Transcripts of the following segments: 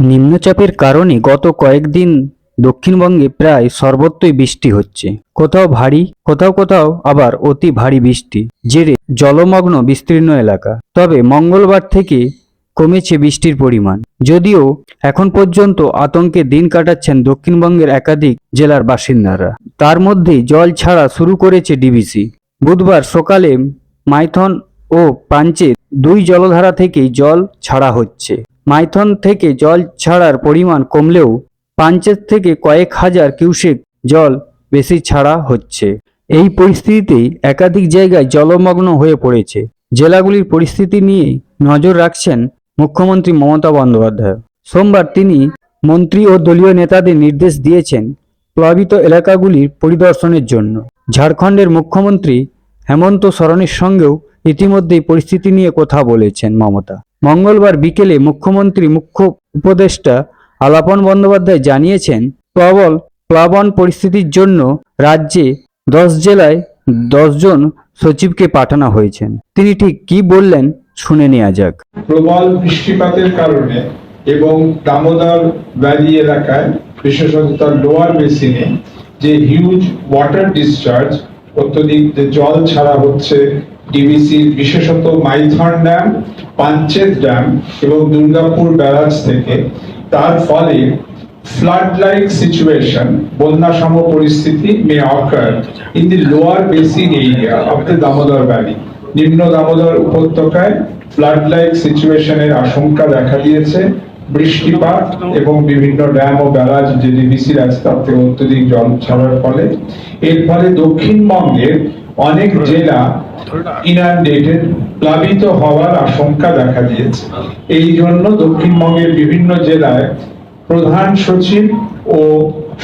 নিম্নচাপের কারণে গত কয়েকদিন দক্ষিণবঙ্গে প্রায় সর্বত্রই বৃষ্টি হচ্ছে। কোথাও ভারী, কোথাও কোথাও আবার অতি ভারী বৃষ্টি জেরে জলমগ্ন বিস্তীর্ণ এলাকা। তবে মঙ্গলবার থেকে কমেছে বৃষ্টির পরিমাণ। যদিও এখন পর্যন্ত আতঙ্কে দিন কাটাচ্ছেন দক্ষিণবঙ্গের একাধিক জেলার বাসিন্দারা। তার মধ্যেই জল ছাড়া শুরু করেছে ডিবিসি। বুধবার সকালে মাইথন ও পাঞ্চের দুই জলধারা থেকেই জল ছাড়া হচ্ছে। মাইথন থেকে জল ছাড়ার পরিমাণ কমলেও পাঞ্চের থেকে কয়েক হাজার কিউসেক জল বেশি ছাড়া হচ্ছে। এই পরিস্থিতিতে একাধিক জায়গায় জলমগ্ন হয়ে পড়েছে। জেলাগুলির পরিস্থিতি নিয়ে নজর রাখছেন মুখ্যমন্ত্রী মমতা বন্দ্যোপাধ্যায়। সোমবার তিনি মন্ত্রী ও দলীয় নেতাদের নির্দেশ দিয়েছেন প্লাবিত এলাকাগুলির পরিদর্শনের জন্য। ঝাড়খণ্ডের মুখ্যমন্ত্রী হেমন্ত সরণের সঙ্গেও ইতিমধ্যেই পরিস্থিতি নিয়ে কথা বলেছেন মমতা। মঙ্গলবার বিকেলে মুখ্যমন্ত্রী মুখ্য উপদেষ্টা আলাপন বন্দ্যোপাধ্যায় জানিয়েছেন, প্রবল প্লাবন পরিস্থিতির জন্য রাজ্যে দশ জেলায় দশজন সচিবকে পাঠানো হয়েছেন তিনি ঠিক কি বললেন শুনে নেওয়া যাক। প্রবল বৃষ্টিপাতের কারণে এবং দামোদর ভ্যালি এলাকায়, বিশেষত লোয়ার বেসিনে, যে হিউজ ওয়াটার ডিসচার্জ অত্যধিক যে জল ছাড়া হচ্ছে ডিবিসির বিশেষত মাইথন ড্যাম, পাঞ্চেত ড্যাম এবং দুর্গাপুর ব্যারাজ থেকে। তার ফলে flood like situation বন্যা সম পরিস্থিতি may occur in the lower basin area of the Damodar Valley নিম্ন দামোদর উপত্যকায় ফ্লাড লাইক সিচুয়েশনের আশঙ্কা দেখা দিয়েছে। বৃষ্টিপাত এবং বিভিন্ন ড্যাম ও ব্যারাজ যে ডিবিসির আছে থেকে অত্যধিক জল ছাড়ার ফলে। এর ফলে দক্ষিণবঙ্গের অনেক জেলা ইনান্ডেটেড প্লাবিত হওয়ার আশঙ্কা দেখা দিয়েছে। এই জন্য দক্ষিণবঙ্গের বিভিন্ন জেলায় প্রধান সচিব ও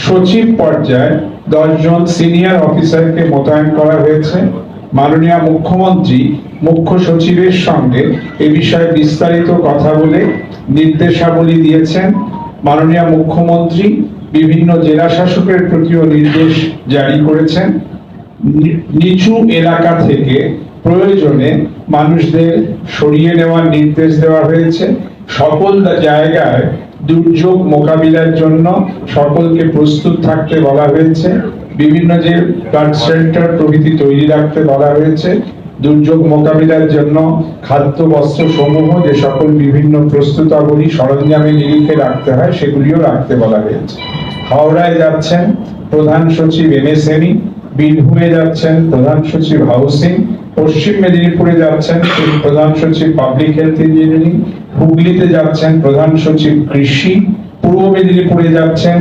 সচিব পর্যায়ে দশজন সিনিয়র অফিসারকে মোতায়েন করা হয়েছে। মাননীয় মুখ্যমন্ত্রী মুখ্য সচিবের সঙ্গে এ বিষয়ে বিস্তারিত কথা বলে নির্দেশাবলী দিয়েছেন। মাননীয় মুখ্যমন্ত্রী বিভিন্ন জেলা শাসকের প্রতিও নির্দেশ জারি করেছেন। নিচু এলাকা থেকে প্রয়োজনে মানুষদের সরিয়ে নেওয়ার নির্দেশ দেওয়া হয়েছে। সকল জায়গায় দুর্যোগ মোকাবিলার জন্য সকলকে প্রস্তুত থাকতে বলা হয়েছে। বিভিন্ন যে ফ্লাড শেল্টার প্রভৃতি তৈরি রাখতে বলা হয়েছে। দুর্যোগ মোকাবিলার জন্য খাদ্য, বস্ত্র সমূহ যে সকল বিভিন্ন প্রস্তুতাবলী সরঞ্জামে নিরিখে রাখতে হয়, সেগুলিও রাখতে বলা হয়েছে। হাওড়ায় যাচ্ছেন প্রধান সচিব এমএসএমই বীরভূমে যাচ্ছেন প্রধান সচিব হাউসিং, পশ্চিম মেদিনীপুরে যাচ্ছেন প্রধান সচিব পাবলিক হেলথ ইঞ্জিনিয়ারিং, হুগলিতে যাচ্ছেন প্রধান সচিব কৃষি, পূর্ব মেদিনীপুরে যাচ্ছেন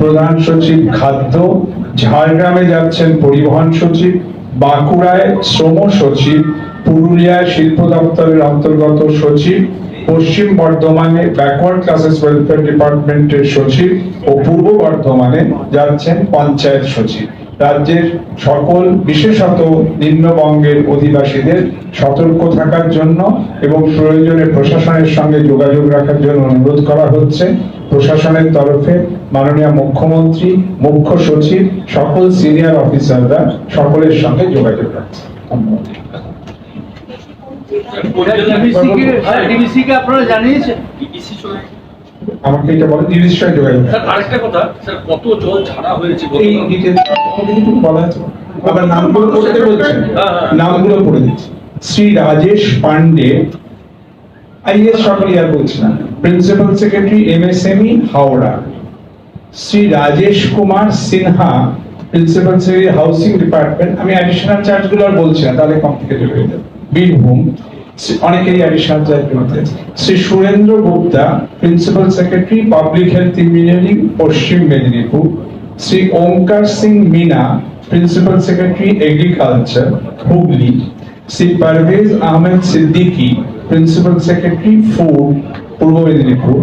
প্রধান সচিব খাদ্য, ঝাড়গ্রামে যাচ্ছেন পরিবহন সচিব, বাঁকুড়ায় শ্রম সচিব, পুরুলিয়ায় শিল্প দপ্তরের অন্তর্গত সচিব, পশ্চিম বর্ধমানে ব্যাকওয়ার্ড ক্লাসেস ওয়েলফেয়ার ডিপার্টমেন্টের সচিব ও পূর্ব বর্ধমানে যাচ্ছেন পঞ্চায়েত সচিব। রাজ্যের সকল বিশেষত নিম্নবঙ্গের অধিবাসীদের সতর্ক থাকার জন্য এবং প্রয়োজনে প্রশাসনের সঙ্গে যোগাযোগ রাখার জন্য অনুরোধ করা হচ্ছে। প্রশাসনের তরফে মাননীয় মুখ্যমন্ত্রী, মুখ্য সচিব, সকল সিনিয়র অফিসাররা সকলের সঙ্গে যোগাযোগ রাখছে। আপনারা জানিয়েছেন? আমাকে এটা বলে নির্দিষ্ট যোগাযোগ স্যার আরেকটা কথা স্যার কত জল ছাড়া হয়েছে এই? ডিটেলস বলা আছে। আবার নামগুলো পড়তে বলছেন হ্যাঁ, হ্যাঁ। নামগুলো পড়ে দিচ্ছি। শ্রী রাজেশ পান্ডে আইএস সকল ইয়ার বলছি না। Principal secretary MSME Howrah. Shri Rajesh Kumar Sinha principal secretary housing department আমি অ্যাডিশনাল চার্জগুলো আর বলছি না তাহলে কমপ্লিকেটেড হয়ে যাবে। বীরভূম। অনেকেরই অ্যাডিশনাল চার্জ বলতে Shri Surendra Gupta principal secretary public health engineering Paschim Medinipur. Shri Omkar Singh Meena principal secretary agriculture Hooghly. Shri Parvez Ahmed Siddiqui principal secretary food Purba Medinipur.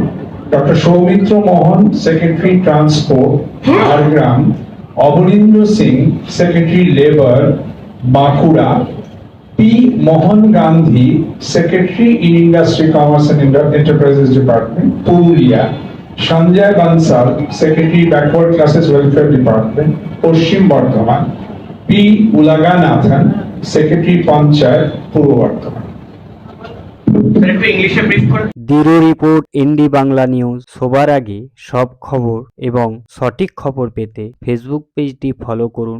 Doctor Soumitra Mohan secretary transport Jhargram. Abanindra Singh secretary labour Bankura. P Mohan Gandhi secretary in industry commerce and enterprises department Purulia Sanjay Bansal secretary backward classes welfare department Paschim Bardhaman P Ulaganathan secretary panchayat Purba Bardhaman bureau report ND Bangla news সবার আগে সব খবর এবং সঠিক খবর পেতে Facebook পেজটি follow করুন।